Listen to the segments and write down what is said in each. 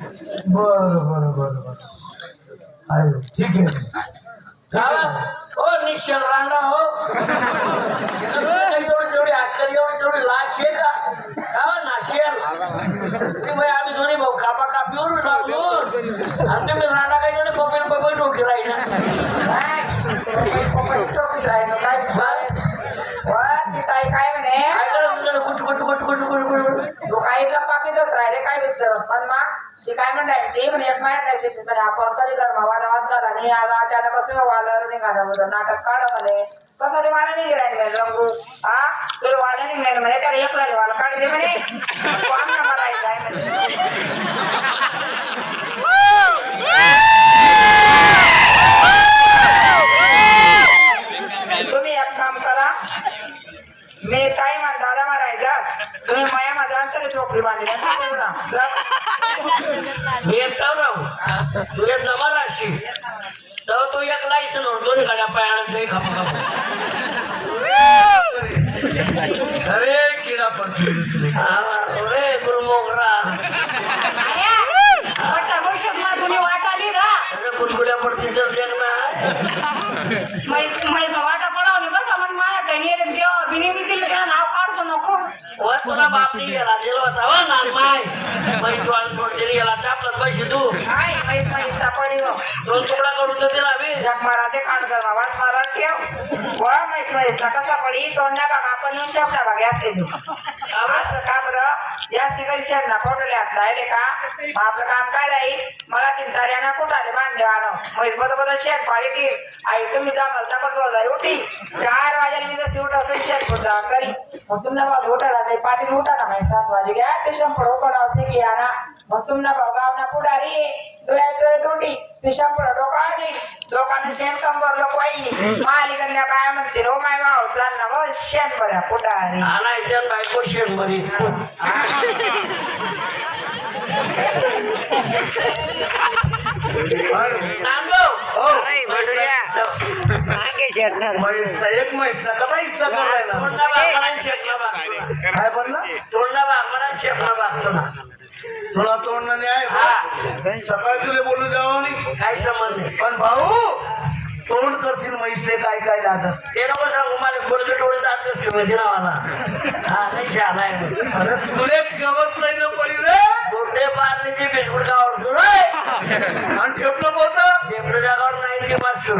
बरं बरं बरं बरं. ठीक आहे. हो? निश्चल रांगा हो. तेवढी तेवढी आजकाल एवढी तेवढी लाच आहे का? हा नाशेल ते बाई आम्ही दोन्ही भाऊ कापा कापीवर लागलो आणि तुम्ही रांगा काही जोडी पपई पपई डोकी राहील. काय म्हणे काय करत तुझ्याकडे कुच कुच कुच कुच कुच कुच तो काही गप्पा पितच राहिले काय विचारत पण मग ते काय म्हणताय ते म्हणे एक माहीत नाही शेती म्हणे आपण कधी कर वादा वाद झाला आणि आज अचानक कसं वाला निघालं बरं नाटक काढ म्हणे. कसं ते वाला नाही राहिले रंगू. हा? तुला वाला निघणार म्हणे त्याला एक राहिले वाला काढ दे म्हणे. मला काय म्हणे. तुम्ही एक काम करा. मी ताई मान दादा मारायचा. तुम्ही माया माझा अंतर झोपडी बांधली. ना. एक राहू तू एक जमा राशी तर तू एक लायसन दोन्ही गाड्या पायाला खापा अरे किडा पडतो खापा रे गुरुमोगरा कुलकुल्या पडतील तर देख ना वर नाही गेला दिला होता हो नान माय. बाई तू आणि सोडलेली गेला चापलं पैसे तू. काय माहीत माहीत सापडी हो. दोन तुकडा करून तर दिला बे जग मारा ते काढ कर वाच मारा ठेव. वा माहीत तोंडा बाग आपण येऊन शेपटा बाग यात असं का बरं? जास्ती काही शेण ना फोटोले हात जायले का? मग आपलं काम काय राहील? मला तीन साऱ्यांना कुठाले बांधले आलो माहीत बदल बदल शेण पाडी टी आई तुम्ही जा मला पटवल जाई उठी. चार वाजेला मी जशी उठा तशी शेण होता करी मग तुम्हाला भाऊ उठाला नाही पाटील उठा ना माहिती सात वाजे. घ्या ते शंभर उकडा होते की ना मग तुम्हाला भाऊ गावना पुढारी. डोळ्यात ते शंभर डोकावली लोकांना शेण कंबर लोक वाई मालिकडल्या काय म्हणते हो माय भाऊ चाल ना शेण बऱ्या पुढारी हा त्या बायको नांदो हो. म्हैस एक काय बोलला? तोंडा शेपला तुला तोंड नाही आहे हा. सकाळी तुला बोलू नाही काय समज नाही पण भाऊ तोंड करतील म्हैसले काय काय लागत ते नको सांगू. मला गोडगे टोळे जात शिवाजी नावाला. हा नाही शहाणा आहे. अरे तुले गवत नाही ना पडी रे. गोटे पारलीची बिस्कुट गावावर सुरू आणि ठेपलं बोलतं डेपडे जागावर नाही ते मारशो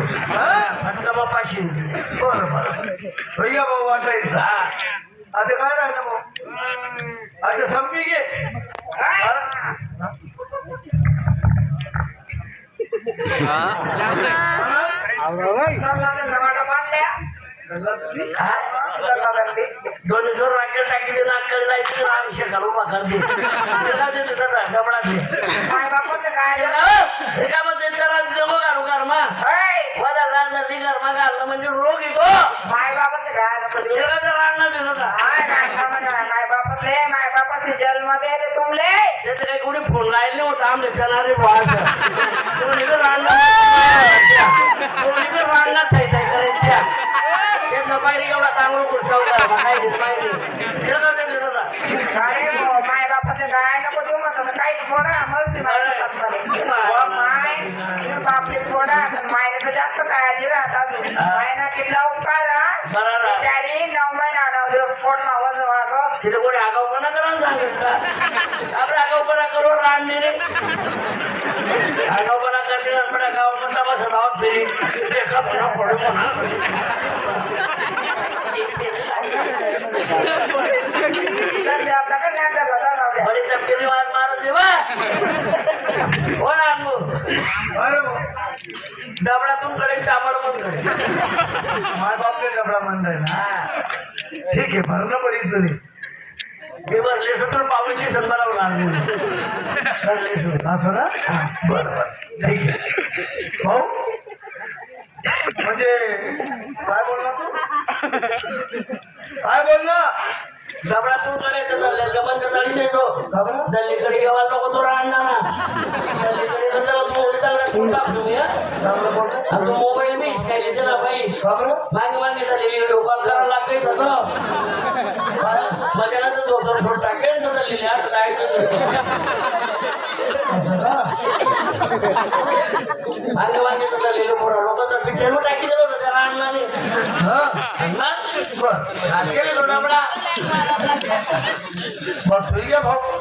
आता मग पाचशे. बरं बरं. भैया भाऊ वाटायचा. हा. आता काय राहिलं भाऊ? आता संपी घे. दोन जोर करते दे बापाचं काय त्याला घालू कर्मा ऐ, वडा रांधा कर्मा घालणं म्हणजे रोग येतो माय बापाचं काय नको देऊ. शेगाचं दिलं माय माय बापाचे जन्म द्यायले तुमले त्याचं काही कोणी फोन लायला नव्हतं आमच्या चला रे कोणी माय बापाचं काय नको देऊ म्हणतो काही फोडा मग माय माय बापले फोडा मायने तर जास्त काळजी राहतात मायना नऊ महिना नऊ दिवस पोट मावस वाग तिला कोणी आगाऊपणा करायला सांगत का आपण आगाऊपणा करू रान रे आगाऊपणा करते आपण गावात बसा धावत ते कपडा पडू म्हणा आपल्याकडे नाही झालं तर राहू द्या. बडी तपकेली वाट मारत दे हो डबडातून कडे चामडकडे माय बापले डबडा म्हणताय ना. ठीक आहे भरणं पडेल तुझी मी भरले सुटून पावलीची लागली भरले सुटून असं ना बरं बरं. ठीक आहे. भाऊ म्हणजे काय बोलला तू? काय बोलला? डबडातून कडे तर दल्ल्याच्या बंद तळी देतो दल्लीकडे गेवा नको तो टाकतो मी हं. आणि तो मोबाईल मी हिसकायला दिला बाई. का बरं मागे मागे झालेली व्हिडिओ कॉल करायला लागते तसं माझ्या नंतर झोपून सोड टाकेल तर चाललेली असं जायचं मागे मागे तर चाललेलं पोरं लोकांचा पिक्चर मग टाकी दिलं होतं त्याला अण्णाने बर असेल डबडा बस होई गया भाऊ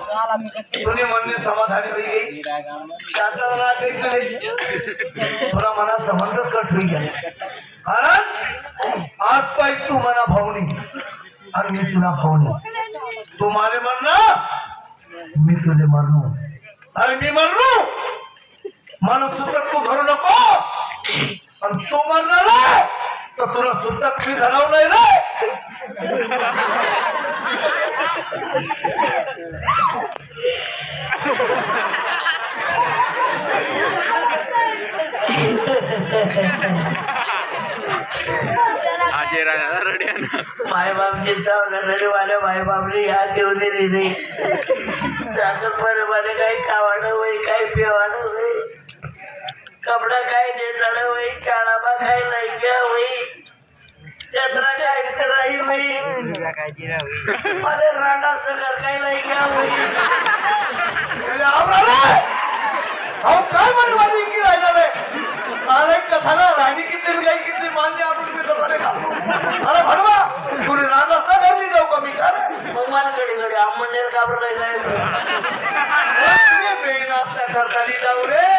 तुने म्हणणे समाधानी होई गई त्यातला मला काही नाही तुला मना संबंधच कट होई गया कारण आज पाहिजे तू मना भावनी। आणि मी तुला भावनी। तू मारे मरणं मी तुले मरणू अरे मी मरणू मला सुतक तू धरू नको आणि तो मरणार तर तुला असे रड्यानं घरी माझ्या मायबापने ह्या देऊ दिली नाही साखरपणे मध्ये काही खावानं होई काही पिवानं होई कपडा काय नेसाडं होई शाळाबा काय नाही घ्या होई जत्रा काय कराई होई मला राडा सगर काय नाही घ्या होई अरे आवरा रे! अहो काय म्हणे माझी इतकी राहिला रे? अरे कथाला राणी किती काही किती मान्य आपण मी कसं नाही का? अरे भडवा! तुला रान असता घरली जाऊ का मी? का रे? मग मला कडे कडे आंबनेर काबर काय जायचं अरे बेनास्ता करता जाऊ रे.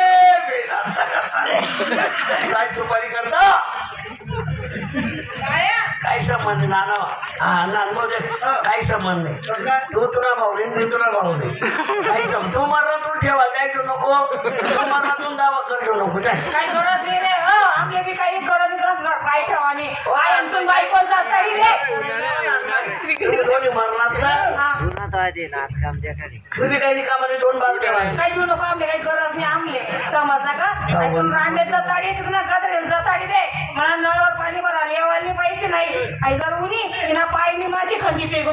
काय सुपारी करता. काय? संबंध नाना. हा नानमध्ये काय संबंध नाही. तू तुला भावले मी तुला भावले काय सम तू नको. दावा करतो नको. काय गरज नाही रे हो. आमले बी काही गरज नसणार काय ठेवानी काय आमचं बायको जाता रे. तुम्ही दोन्ही मारलात ना? तुम्ही काही कामाने दोन बाजू ठेवा. काही देऊ नको आमले काही गरज नाही आमले. समजला का? आणि तू रांडेचा ताडी तुला गदरेचा ताडी दे मला नळावर पाणी भरायला येवायला पाहिजे नाही. आई जर उनी पाय मी माझी खंडी फेकू